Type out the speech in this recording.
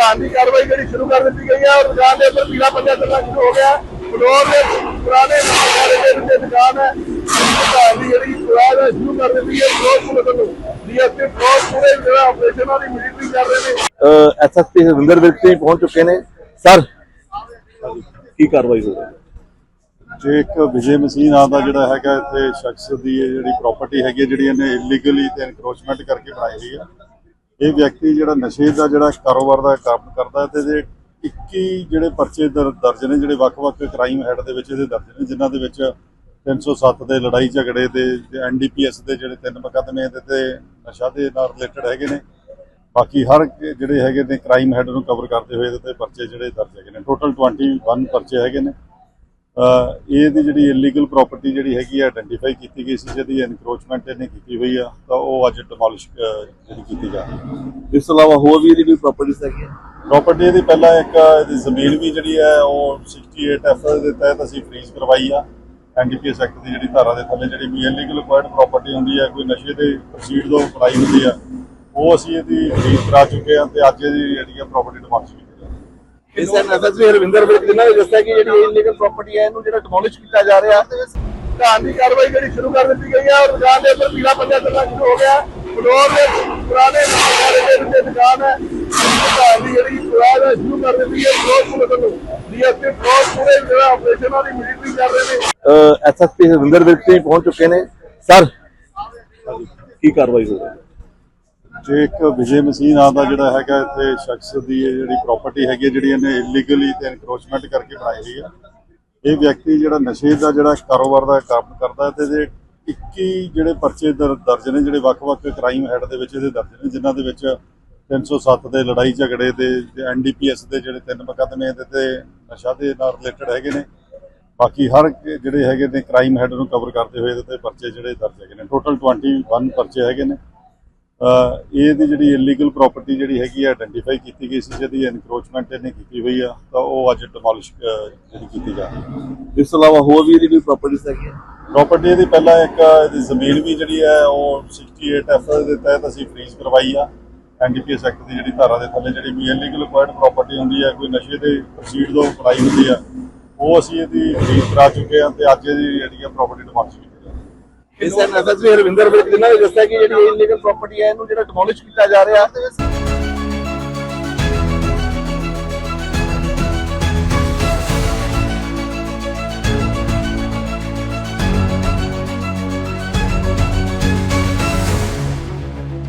ਢਾਣ ਦੀ ਕਾਰਵਾਈ ਜਿਹੜੀ ਸ਼ੁਰੂ ਕਰ ਦਿੱਤੀ ਗਈ ਹੈ ਔਰ ਦੁਕਾਨ ਦੇ ਉੱਪਰ ਪੀਲਾ ਪੰਜਾ ਚੱਲਣਾ ਸ਼ੁਰੂ ਹੋ ਗਿਆ ਫਲੋਰ ਦੇ ਪੁਰਾਣੇ ਨਾਲੇ ਦੇ ਵਿੱਚ ਦੁਕਾਨ ਹੈ। ਢਾਣ ਦੀ ਜਿਹੜੀ ਸ਼ੁਰੂਆਤ ਹੈ ਸ਼ੁਰੂ ਕਰ ਦਿੱਤੀ ਹੈ ਫਲੋਰ ਪੁਲਿਸ ਵੱਲੋਂ। ਡੀਐਸਪੀ ਫਲੋਰ ਪੂਰੇ ਜਿਹੜਾ ਆਪਰੇਸ਼ਨ ਵਾਲੀ ਮਿਲਟਰੀ ਕਰ ਰਹੇ ਨੇ। ਐਸਐਸਪੀ ਹਰਿੰਦਰ ਵਿਰਕ ਜੀ ਪਹੁੰਚ ਚੁੱਕੇ ਨੇ। ਸਰ ਕੀ ਕਾਰਵਾਈ ਹੋ ਰਹੀ ਜੇ ਇੱਕ ਵਿਜੇ ਮਸੀਹ ਨਾਂ ਦਾ ਜਿਹੜਾ ਹੈਗਾ ਇੱਥੇ ਸ਼ਖਸ ਦੀ ਇਹ ਜਿਹੜੀ ਪ੍ਰਾਪਰਟੀ ਹੈਗੀ ਹੈ, ਜਿਹੜੀ ਇਹਨੇ ਇਲੀਗਲੀ ਤੇ ਐਨਕਰੋਚਮੈਂਟ ਕਰਕੇ ਬਣਾਈ ਹੋਈ ਹੈ ਇਹ ਵਿਅਕਤੀ ਜਿਹੜਾ ਨਸ਼ੇ ਦਾ ਜਿਹੜਾ ਕਾਰੋਬਾਰ ਦਾ ਕੰਮ ਕਰਦਾ ਹੈ ਤੇ ਇਹਦੇ 21 ਜਿਹੜੇ ਪਰਚੇ ਦਰ- ਦਰਜ ਨੇ, ਜਿਹੜੇ ਵੱਖ-ਵੱਖ ਕ੍ਰਾਈਮ ਹੈਡ ਦੇ ਵਿੱਚ ਇਹਦੇ ਦਰਜ ਨੇ, ਜਿਨ੍ਹਾਂ ਦੇ ਵਿੱਚ 307 ਦੇ ਲੜਾਈ ਝਗੜੇ ਦੇ ਐਨਡੀਪੀਐਸ ਦੇ ਜਿਹੜੇ ਤਿੰਨ ਮੁਕੱਦਮੇ ਇਹਦੇ ਤੇ ਨਸ਼ਾ ਦੇ ਨਾਲ ਰਿਲੇਟਡ ਹੈਗੇ ਨੇ। ਬਾਕੀ ਹਰ ਜਿਹੜੇ ਹੈਗੇ ਨੇ ਕ੍ਰਾਈਮ ਹੈਡ ਨੂੰ ਕਵਰ ਕਰਦੇ ਹੋਏ ਇਹਦੇ ਤੇ ਪਰਚੇ ਜਿਹੜੇ ਦਰਜ ਹੈਗੇ ਨੇ। ਟੋਟਲ 21 ਪਰਚੇ ਹੈਗੇ ਨੇ। ਅਹ ਇਹਦੀ ਜਿਹੜੀ ਇਲੀਗਲ ਪ੍ਰਾਪਰਟੀ ਜਿਹੜੀ ਹੈਗੀ ਹੈ ਆਇਡੈਂਟੀਫਾਈ ਕੀਤੀ ਗਈ ਸੀ ਜਿਹਦੀ ਐਨਕਰੋਚਮੈਂਟ ਇਹਨੇ ਕੀਤੀ ਹੋਈ ਆ ਤਾਂ ਉਹ ਅੱਜ ਡਿਮੋਲਿਸ਼ ਜਿਹੜੀ ਕੀਤੀ ਜਾ ਰਹੀ ਹੈ। ਇਸ ਤੋਂ ਇਲਾਵਾ ਹੋਰ ਵੀ ਇਹਦੀ ਕੋਈ ਪ੍ਰਾਪਰਟੀਜ਼ ਹੈਗੀਆਂ? ਪ੍ਰਾਪਰਟੀ ਇਹਦੀ ਪਹਿਲਾਂ ਇੱਕ ਇਹਦੀ ਜ਼ਮੀਨ ਵੀ ਜਿਹੜੀ ਹੈ ਉਹ 68 ਐਫ ਦੇ ਤਹਿਤ ਅਸੀਂ ਫ੍ਰੀਜ਼ ਕਰਵਾਈ ਆ। ਐਨਡੀਪੀਐਸ ਐਕਟ ਦੀ ਜਿਹੜੀ ਧਾਰਾ ਦੇ ਥੱਲੇ ਜਿਹੜੀ ਵੀ ਇਲੀਗਲ ਅਕਵਾਇਰਡ ਪ੍ਰਾਪਰਟੀ ਹੁੰਦੀ ਹੈ ਕੋਈ ਨਸ਼ੇ ਦੇ ਪ੍ਰੋਸੀਡ ਤੋਂ ਬਣਾਈ ਹੁੰਦੀ ਆ ਉਹ ਅਸੀਂ ਇਹਦੀ ਫ੍ਰੀਜ਼ ਕਰਾ ਚੁੱਕੇ ਆ ਤੇ ਅੱਜ ਇਹਦੀ ਜਿਹੜੀ ਹੈ ਪ੍ਰਾਪਰਟੀ ਡਿਮੋਲਿਸ਼ ਕੀਤੀ ਜਾ ਐਸਐਸਪੀ ਹਰਵਿੰਦਰ ਵਿਰਕ ਨੇ ਦੱਸਿਆ ਕਿ ਜਿਹੜੀ ਇਲੀਗਲ ਪ੍ਰਾਪਰਟੀ ਹੈ, ਇਹਨੂੰ ਜਿਹੜਾ ਡਿਮੋਲਿਸ਼ ਕੀਤਾ ਜਾ ਰਿਹਾ ਢਾਣ ਦੀ ਕਾਰਵਾਈ ਜਿਹੜੀ ਸ਼ੁਰੂ ਕਰ ਦਿੱਤੀ ਗਈ ਹੈ ਔਰ ਦੁਕਾਨ ਦੇ ਉੱਪਰ ਪੀਲਾ ਪੰਜਾ ਚੱਲਣਾ ਸ਼ੁਰੂ ਹੋ ਗਿਆ। ਫਲੋਰ ਦੇ ਪੁਰਾਣੇ ਨਾਲੇ ਦੇ ਵਿੱਚ ਦੁਕਾਨ ਹੈ। ਢਾਣ ਦੀ ਜਿਹੜੀ ਸ਼ੁਰੂਆਤ ਹੈ, ਸ਼ੁਰੂ ਕਰ ਦਿੱਤੀ ਹੈ ਫਲੋਰ ਪੁਲਿਸ ਵੱਲੋਂ। ਡੀਐਸਪੀ ਫਲੋਰ ਪੂਰੇ ਜਿਹੜਾ ਆਪਰੇਸ਼ਨ ਵਾਲੀ ਮਿਲਟਰੀ ਕਰ ਰਹੇ ਨੇ। ਐਸਐਸਪੀ ਹਰਿੰਦਰ ਵਿਰਕ ਜੀ ਪਹੁੰਚ ਚੁੱਕੇ ਨੇ। ਸਰ ਕੀ ਕਾਰਵਾਈ ਹੋ ਰਹੀ ਜੇ ਇੱਕ ਵਿਜੇ ਮਸੀਹ ਨਾਂ ਦਾ ਜਿਹੜਾ ਹੈਗਾ ਇੱਥੇ ਸ਼ਖਸ ਦੀ ਇਹ ਜਿਹੜੀ ਪ੍ਰਾਪਰਟੀ ਹੈਗੀ ਹੈ, ਜਿਹੜੀ ਇਹਨੇ ਇਲੀਗਲੀ ਤੇ ਐਨਕਰੋਚਮੈਂਟ ਕਰਕੇ ਬਣਾਈ ਹੋਈ ਹੈ ਇਹ ਵਿਅਕਤੀ ਜਿਹੜਾ ਨਸ਼ੇ ਦਾ ਜਿਹੜਾ ਕਾਰੋਬਾਰ ਦਾ ਕੰਮ ਕਰਦਾ ਹੈ ਤੇ ਇਹਦੇ 21 ਜਿਹੜੇ ਪਰਚੇ ਦਰ- ਦਰਜ ਨੇ ਜਿਹੜੇ ਵੱਖ-ਵੱਖ ਕ੍ਰਾਈਮ ਹੈਡ ਦੇ ਵਿੱਚ ਇਹਦੇ ਦਰਜ ਨੇ ਜਿਨ੍ਹਾਂ ਦੇ ਵਿੱਚ 307 ਦੇ ਲੜਾਈ ਝਗੜੇ ਦੇ ਐਨਡੀਪੀਐਸ ਦੇ ਜਿਹੜੇ ਤਿੰਨ ਮੁਕੱਦਮੇ ਇਹਦੇ ਤੇ ਨਸ਼ਾ ਦੇ ਨਾਲ ਰਿਲੇਟਡ ਹੈਗੇ ਨੇ। ਬਾਕੀ ਹਰ ਇੱਕ ਜਿਹੜੇ ਹੈਗੇ ਨੇ ਕ੍ਰਾਈਮ ਹੈਡ ਨੂੰ ਕਵਰ ਕਰਦੇ ਹੋਏ ਇਹਦੇ ਤੇ ਪਰਚੇ ਜਿਹੜੇ ਦਰਜ ਹੈਗੇ ਨੇ। ਟੋਟਲ 21 ਪਰਚੇ ਹੈਗੇ ਨੇ। ਅਹ ਇਹਦੀ ਜਿਹੜੀ ਇਲੀਗਲ ਪ੍ਰਾਪਰਟੀ ਜਿਹੜੀ ਹੈਗੀ ਹੈ ਆਇਡੈਂਟੀਫਾਈ ਕੀਤੀ ਗਈ ਸੀ ਜਿਹਦੀ ਐਨਕਰੋਚਮੈਂਟ ਇਹਨੇ ਕੀਤੀ ਹੋਈ ਆ ਤਾਂ ਉਹ ਅੱਜ ਡਿਮੋਲਿਸ਼ ਜਿਹੜੀ ਕੀਤੀ ਜਾ ਰਹੀ ਹੈ। ਇਸ ਤੋਂ ਇਲਾਵਾ ਹੋਰ ਵੀ ਇਹਦੀ ਕੋਈ ਪ੍ਰਾਪਰਟੀਜ਼ ਹੈਗੀਆਂ? ਪ੍ਰਾਪਰਟੀ ਇਹਦੀ ਪਹਿਲਾਂ ਇੱਕ ਇਹਦੀ ਜ਼ਮੀਨ ਵੀ ਜਿਹੜੀ ਹੈ ਉਹ 68 ਐਫ ਦੇ ਤਹਿਤ ਅਸੀਂ ਫ੍ਰੀਜ਼ ਕਰਵਾਈ ਆ। ਐਨਡੀਪੀਐਸ ਐਕਟ ਦੀ ਜਿਹੜੀ ਧਾਰਾ ਦੇ ਥੱਲੇ ਜਿਹੜੀ ਵੀ ਇਲੀਗਲ ਅਕਵਾਇਰਡ ਪ੍ਰਾਪਰਟੀ ਹੁੰਦੀ ਹੈ ਕੋਈ ਨਸ਼ੇ ਦੇ ਪ੍ਰੋਸੀਡ ਤੋਂ ਬਣਾਈ ਹੁੰਦੀ ਆ ਉਹ ਅਸੀਂ ਇਹਦੀ ਫ੍ਰੀਜ਼ ਕਰਾ ਚੁੱਕੇ ਆ ਤੇ ਅੱਜ ਇਹਦੀ ਜਿਹੜੀ ਹੈ ਪ੍ਰਾਪਰਟੀ ਡਿਮੋਲਿਸ਼ ਕੀਤੀ ਜਾ ਰਹੀ ਹੈ ਵਿਰਕ ਜਿਨ੍ਹਾਂ ਨੇ ਦੱਸਿਆ ਕਿ ਜਿਹੜੀ ਇਲੀਗਲ ਪ੍ਰਾਪਰਟੀ ਹੈ, ਇਹਨੂੰ ਜਿਹੜਾ ਡਿਮੋਲਿਸ਼ ਕੀਤਾ ਜਾ ਰਿਹਾ।